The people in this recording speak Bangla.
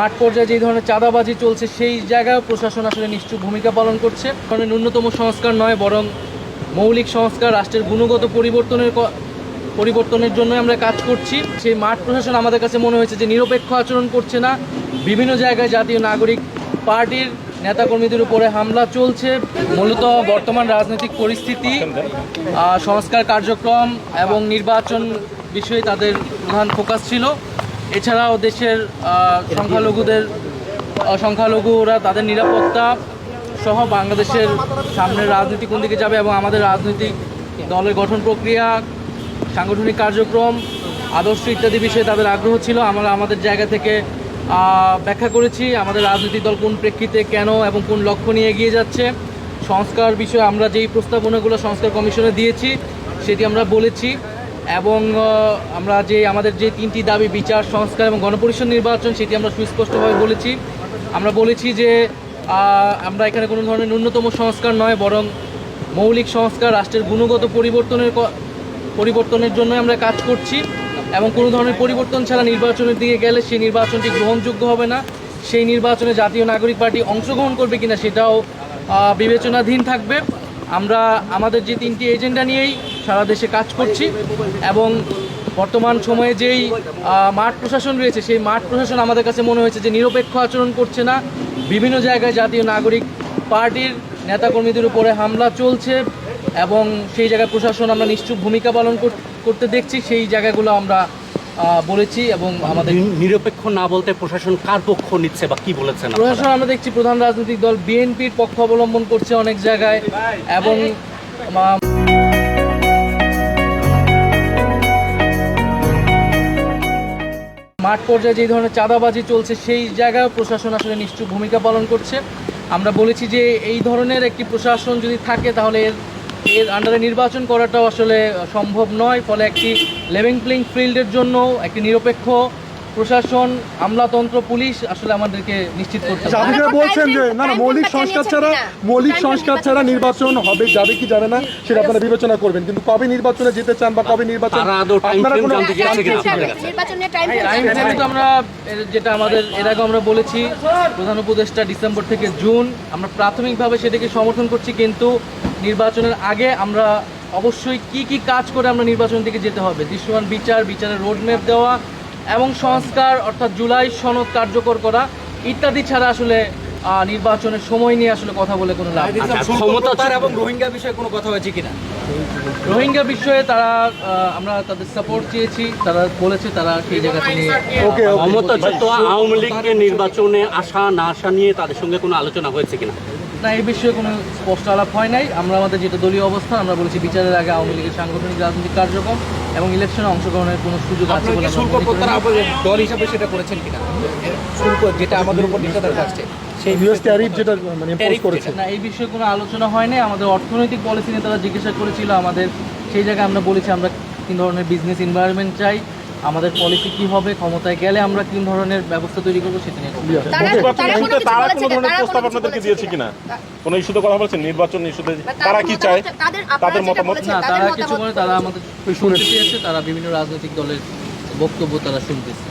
মাঠ পর্যায়ে যে ধরনের চাঁদাবাজি চলছে, সেই জায়গায় প্রশাসন আসলে নিশ্চয় ভূমিকা পালন করছে। কারণ ন্যূনতম সংস্কার নয়, বরং মৌলিক সংস্কার, রাষ্ট্রের গুণগত পরিবর্তনের পরিবর্তনের জন্য আমরা কাজ করছি। সেই মাঠ প্রশাসন আমাদের কাছে মনে হয়েছে যে নিরপেক্ষ আচরণ করছে না। বিভিন্ন জায়গায় জাতীয় নাগরিক পার্টির নেতাকর্মীদের উপরে হামলা চলছে। মূলত বর্তমান রাজনৈতিক পরিস্থিতি সংস্কার কার্যক্রম এবং নির্বাচন বিষয়ে তাদের প্রধান ফোকাস ছিল। এছাড়াও দেশের সংখ্যালঘুদের সংখ্যালঘুরা তাদের নিরাপত্তা সহ বাংলাদেশের সামনের রাজনীতি কোন দিকে যাবে এবং আমাদের রাজনৈতিক দলের গঠন প্রক্রিয়া, সাংগঠনিক কার্যক্রম, আদর্শ ইত্যাদি বিষয়ে তাদের আগ্রহ ছিল। আমরা আমাদের জায়গা থেকে ব্যাখ্যা করেছি আমাদের রাজনৈতিক দল কোন প্রেক্ষিতে কেন এবং কোন লক্ষ্য নিয়ে এগিয়ে যাচ্ছে। সংস্কার বিষয়ে আমরা যেই প্রস্তাবনাগুলো সংস্কার কমিশনে দিয়েছি, সেটি আমরা বলেছি। এবং আমরা যে, আমাদের যে তিনটি দাবি, বিচার, সংস্কার এবং গণপরিষদ নির্বাচন, সেটি আমরা সুস্পষ্টভাবে বলেছি। আমরা বলেছি যে আমরা এখানে কোনো ধরনের ন্যূনতম সংস্কার নয়, বরং মৌলিক সংস্কার, রাষ্ট্রের গুণগত পরিবর্তনের পরিবর্তনের জন্য আমরা কাজ করছি এবং কোনো ধরনের পরিবর্তন ছাড়া নির্বাচনের দিকে গেলে সেই নির্বাচনটি গ্রহণযোগ্য হবে না। সেই নির্বাচনে জাতীয় নাগরিক পার্টি অংশগ্রহণ করবে কিনা সেটাও বিবেচনাধীন থাকবে। আমরা, আমাদের যে তিনটি এজেন্ডা নিয়েই সারা দেশে কাজ করছি এবং বর্তমান সময়ে যেই মাঠ প্রশাসন রয়েছে সেই মাঠ প্রশাসন আমাদের কাছে মনে হয়েছে যে নিরপেক্ষ আচরণ করছে না বিভিন্ন জায়গায় জাতীয় নাগরিক পার্টির নেতাকর্মীদের উপরে হামলা চলছে এবং সেই জায়গায় প্রশাসন আমরা নিশ্চুপ ভূমিকা পালন করতে দেখছি সেই জায়গাগুলো আমরা বলেছি এবং আমাদের নিরপেক্ষ না বলতে প্রশাসন কার পক্ষ নিচ্ছে বা কি বলেছেন? প্রশাসন আমরা দেখছি প্রধান রাজনৈতিক দল বিএনপির পক্ষ অবলম্বন করছে অনেক জায়গায় এবং মাঠ পর্যায়ে যে ধরনের চাঁদাবাজি চলছে, সেই জায়গায় প্রশাসন আসলে নিশ্চয় ভূমিকা পালন করছে। আমরা বলেছি যে এই ধরনের একটি প্রশাসন যদি থাকে, তাহলে এর এর আন্ডারে নির্বাচন করাটাও আসলে সম্ভব নয়। ফলে একটি লেভিং প্লেইং ফিল্ডের জন্য, একটি নিরপেক্ষ প্রশাসন আমলাতন্ত্র পুলিশ আসলে আমাদেরকে নিশ্চিত করতে আচ্ছা, হবে আপনি বলছেন যে না না মৌলিক সংস্কার ছাড়া মৌলিক সংস্কার ছাড়া নির্বাচন হবে যাবে কি যাবে না সেটা আপনারা বিবেচনা করবেন। কিন্তু কবে নির্বাচনে যেতে চান বা কবে নির্বাচন আপনারা কোনো টাইম টাইম ফ্রেম তো আমরা যেটা আমাদের এর আগে আমরা বলেছি প্রধান উপদেষ্টা ডিসেম্বর থেকে জুন আমরা প্রাথমিকভাবে সেটাকে সমর্থন করছি কিন্তু নির্বাচনের আগে আমরা অবশ্যই কি কি কাজ করে আমরা নির্বাচন থেকে যেতে হবে? দৃশ্যমান বিচার বিচারের রোডম্যাপ দেওয়া এবং সংস্কার অর্থাৎ জুলাই সনদ কার্যকর করা ইত্যাদি ছাড়া আসলে নির্বাচনের সময় নিয়ে আসলে কথা বলে কোনো লাভ নেই। আচ্ছা, এবং রোহিঙ্গা বিষয়ে কোনো কথা হয়েছে কিনা? রোহিঙ্গা বিষয়ে তারা আমরা তাদের সাপোর্ট চেয়েছি তারা বলেছে তারা সেই জায়গাতে নিয়ে ওকে ওকে। ক্ষমতা যত আওয়ামী লীগের নির্বাচনে আসা না আসা নিয়ে তাদের সঙ্গে কোনো আলোচনা হয়েছে কিনা? না এই বিষয়ে কোনো স্পষ্ট আলাপ হয় নাই। আমরা আমাদের যেটা দলীয় অবস্থা আমরা বলেছি বিচারের আগে আওয়ামী লীগের সাংগঠনিক রাজনৈতিক কার্যক্রম এবং ইলেকশনে অংশগ্রহণের কোনো সুযোগ আছে বলে শুল্ক। দল হিসাবে সেটা করেছেন কিনা? শুল্ক যেটা আমাদের উপর নিষেধাজ্ঞা আসছে সেই ইউএস ট্যারিফ যেটা মানে ইম্পোজ করেছে। না এই বিষয়ে কোনো আলোচনা হয় নাই আমাদের অর্থনৈতিক পলিসি নিয়ে তারা জিজ্ঞাসা করেছিল আমাদের সেই জায়গায় আমরা বলেছি আমরা কি ধরনের বিজনেস এনভায়রনমেন্ট চাই। আমাদের পলিসি কি হবে ক্ষমতায় গেলে আমরা কি ধরনের ব্যবস্থা তৈরি করব সেটা নিয়ে কথা বলছি। তারা তারা কোনো কিছু তারা কোনো ধরনের তারা প্রস্তাব আপনাদেরকে দিয়েছে কিনা? কোনো ইস্যুতে কথা বলছেন? নির্বাচন ইস্যুতে তারা কি চায়? তাদের মতামত না তারা কিছু করে তারা আমাদের শুনতে চেয়েছে তারা বিভিন্ন রাজনৈতিক দলের বক্তব্য তারা শুনতেছে।